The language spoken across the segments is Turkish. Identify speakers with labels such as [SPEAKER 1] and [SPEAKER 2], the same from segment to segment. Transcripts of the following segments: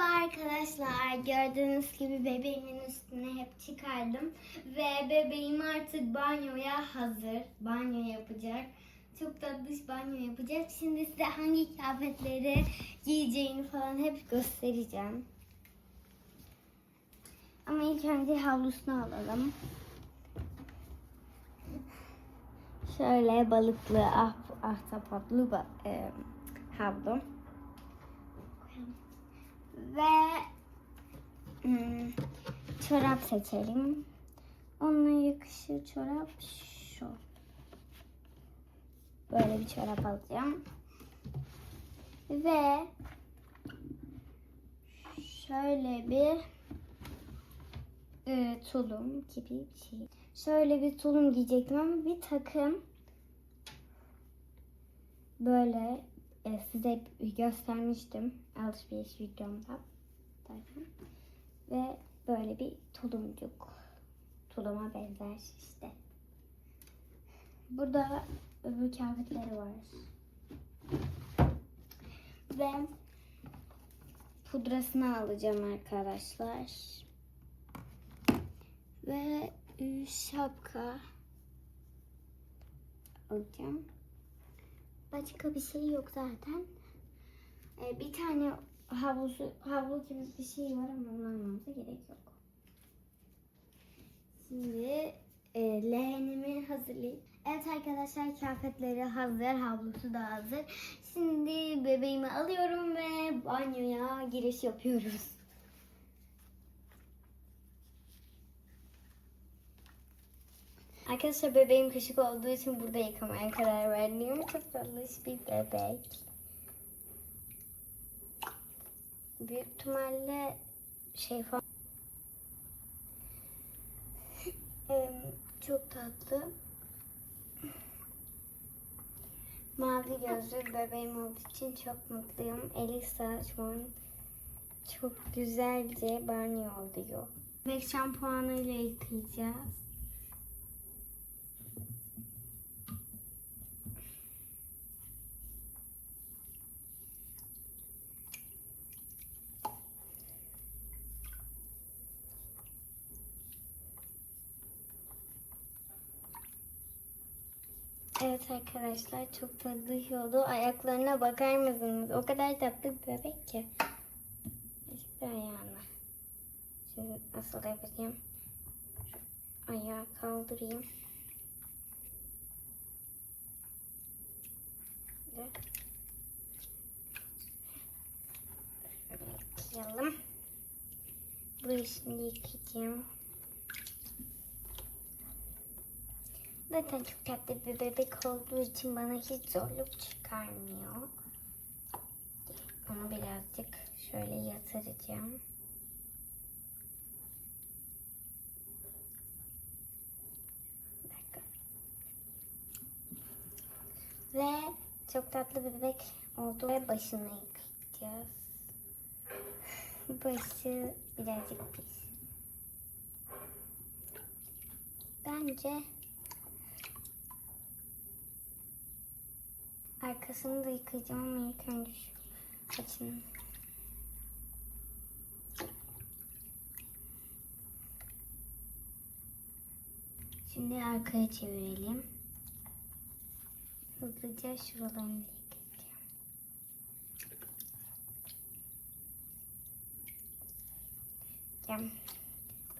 [SPEAKER 1] Merhaba arkadaşlar. Gördüğünüz gibi bebeğimin üstüne hep çıkardım. Ve bebeğim artık banyoya hazır. Banyo yapacak. Çok tatlış banyo yapacak. Şimdi size hangi kıyafetleri giyeceğini falan hep göstereceğim. Ama ilk önce havlusunu alalım. Şöyle balıklı, ah, ahtapotlu ba- e, havlu. Ve hmm, çorap seçelim. Onunla yakışır çorap şu. Böyle bir çorap alacağım. Ve şöyle bir e, tulum gibi bir şey. Şöyle bir tulum giyecektim ama bir takım böyle e, size göstermiştim alışveriş videomda. zaten. Ve böyle bir tulumcuk. Tuluma benzer işte. Burada öbür kıyafetleri var. Ve pudrasını alacağım arkadaşlar. Ve e, şapka alacağım. Başka bir şey yok zaten. Ee, bir tane havlusu, havlu gibi bir şey var ama onu almamıza gerek yok. Şimdi e, leğenimi hazırlayayım. Evet arkadaşlar kıyafetleri hazır, havlusu da hazır. Şimdi bebeğimi alıyorum ve banyoya giriş yapıyoruz. Arkadaşlar bebeğim küçük olduğu için burada yıkamaya karar verdim. Çok tatlış bir bebek. Büyük ihtimalle şey falan. Çok tatlı. Mavi gözlü bebeğim olduğu için çok mutluyum. Elisa şu an çok güzelce banyo oluyor. Bebek şampuanıyla yıkayacağız. Evet arkadaşlar çok tatlı oldu. Ayaklarına bakar mısınız? O kadar tatlı bir bebek ki. Da ayağına. Şimdi nasıl yapayım? Ayağı kaldırayım. Ve yıkayalım. Burayı şimdi yıkayacağım. Zaten çok tatlı bir bebek olduğu için bana hiç zorluk çıkarmıyor. Onu birazcık şöyle yatıracağım. Ve çok tatlı bir bebek oldu ve başını yıkayacağız. Başı birazcık pis. Bence Arkasını da yıkayacağım ama ilk önce şu saçını. Şimdi arkaya çevirelim. Hızlıca şuralarını yıkayacağım. Ya,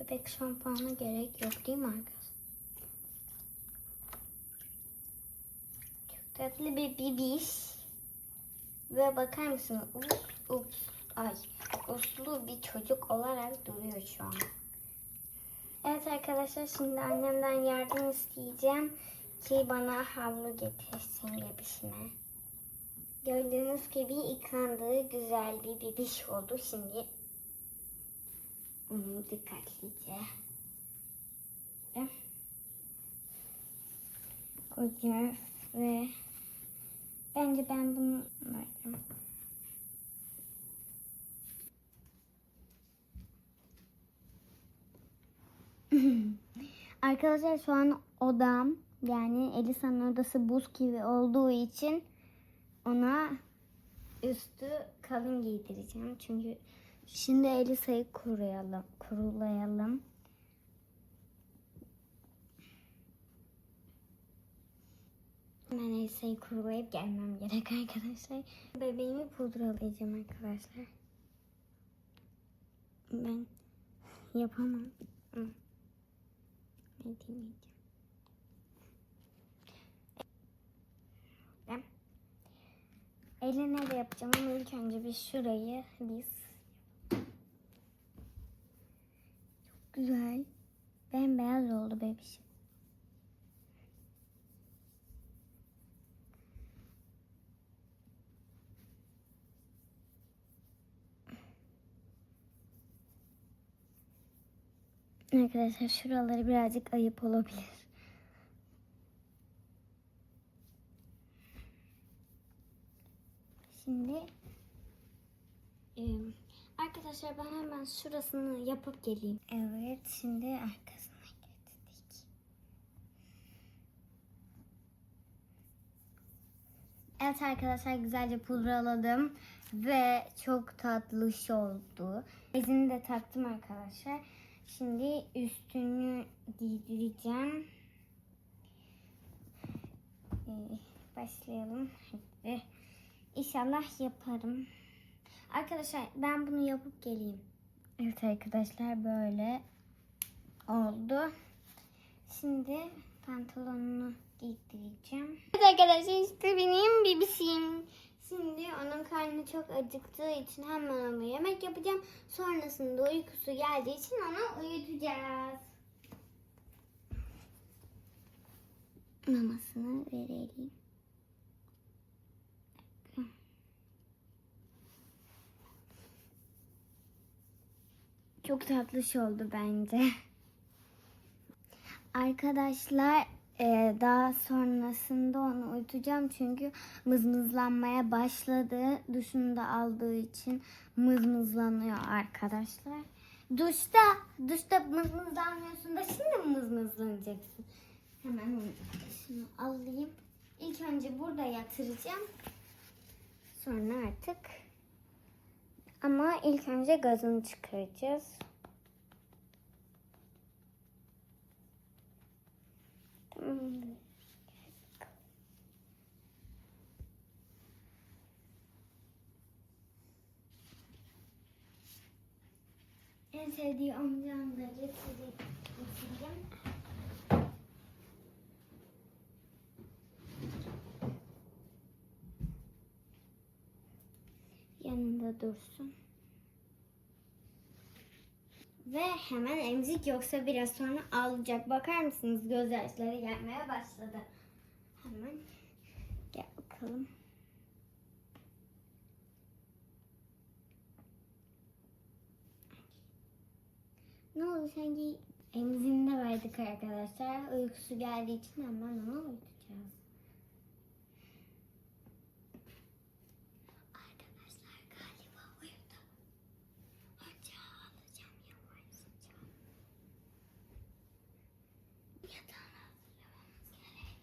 [SPEAKER 1] bebek şampuanı gerek yok değil mi arkadaşlar? Tatlı bir bibiş. Ve bakar mısın? Ups, ups, ay. Uslu bir çocuk olarak duruyor şu an. Evet arkadaşlar şimdi annemden yardım isteyeceğim ki bana havlu getirsin bebişime. Gördüğünüz gibi yıkandığı güzel bir bebiş oldu. Şimdi onu dikkatlice koyacağız ve bence ben bunu verdim. Arkadaşlar şu an odam yani Elisa'nın odası buz gibi olduğu için ona üstü kalın giydireceğim. Çünkü Şimdi Elisa'yı kuruyalım, kurulayalım. Hemen Elisa'yı kurulayıp gelmem gerek arkadaşlar. Bebeğimi pudralayacağım arkadaşlar. Ben yapamam. Ne diyeyim? Ben eline de yapacağım ama ilk önce bir şurayı biz çok güzel bembeyaz oldu bebişim. Arkadaşlar şuraları birazcık ayıp olabilir. Şimdi e, arkadaşlar ben hemen şurasını yapıp geleyim. Evet şimdi arkasına getirdik. Evet arkadaşlar güzelce pudraladım ve çok tatlış oldu. Bezini de taktım arkadaşlar. Şimdi üstünü giydireceğim. Ee, başlayalım. Hadi. İnşallah yaparım. Arkadaşlar ben bunu yapıp geleyim. Evet arkadaşlar böyle oldu. Şimdi pantolonunu giydireceğim. Evet arkadaşlar işte benim bebişim. Karnı çok acıktığı için hemen ona yemek yapacağım. Sonrasında uykusu geldiği için onu uyutacağız. Mamasını verelim. Çok tatlış oldu bence. Arkadaşlar e, daha sonrasında onu uyutacağım çünkü mızmızlanmaya başladı. Duşunu da aldığı için mızmızlanıyor arkadaşlar. Duşta, duşta mızmızlanmıyorsun da şimdi mi mızmızlanacaksın? Hemen şunu alayım. İlk önce burada yatıracağım. Sonra artık ama ilk önce gazını çıkaracağız. Tamam. En sevdiği amcam da getirip getireceğim. Yanında dursun. Ve hemen emzik yoksa biraz sonra ağlayacak. Bakar mısınız gözyaşları gelmeye başladı. Hemen gel bakalım. Ne oldu sanki emzini de verdik arkadaşlar. Uykusu geldiği için hemen onu uyutacağız. Arkadaşlar hazırlamamız gerek.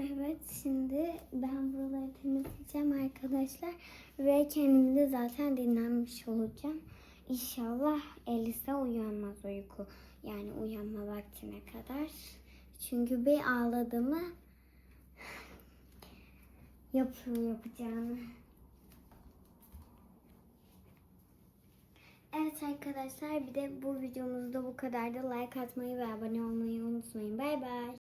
[SPEAKER 1] Evet şimdi ben buraları temizleyeceğim arkadaşlar ve kendimi de zaten dinlenmiş olacağım. İnşallah Elisa uyanmaz uyku yani uyanma vaktine kadar. Çünkü bir ağladı mı yapıyor yapacağını. Evet arkadaşlar bir de bu videomuzda bu kadar da like atmayı ve abone olmayı unutmayın. Bay bay.